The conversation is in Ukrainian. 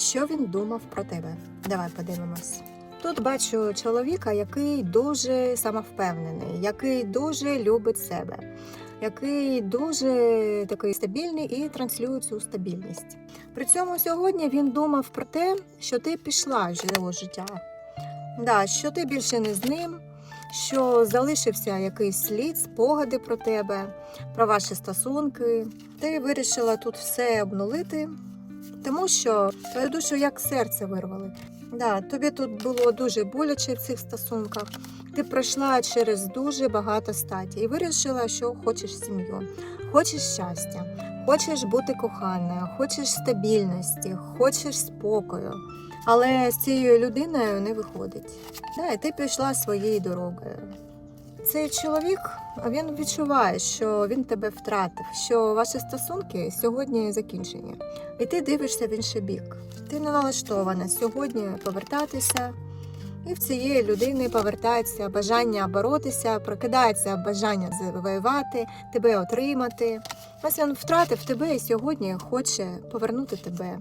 Що він думав про тебе? Давай подивимось. Тут бачу чоловіка, який дуже самовпевнений, який дуже любить себе, який дуже такий стабільний і транслює цю стабільність. При цьому сьогодні він думав про те, що ти пішла з його життя. Да, що ти більше не з ним, що залишився якийсь слід, спогади про тебе, про ваші стосунки. Ти вирішила тут все обнулити, тому що твою душу як серце вирвали. Да, тобі тут було дуже боляче в цих стосунках. Ти пройшла через дуже багато статі і вирішила, що хочеш сім'ю, хочеш щастя, хочеш бути коханою, хочеш стабільності, хочеш спокою. Але з цією людиною не виходить. Да, і ти пішла своєю дорогою. Цей чоловік він відчуває, що він тебе втратив, що ваші стосунки сьогодні закінчені. І ти дивишся в інший бік. Ти не налаштована сьогодні повертатися. І в цієї людини повертається бажання боротися, прокидається бажання завоювати, тебе отримати. Ось він втратив тебе і сьогодні хоче повернути тебе.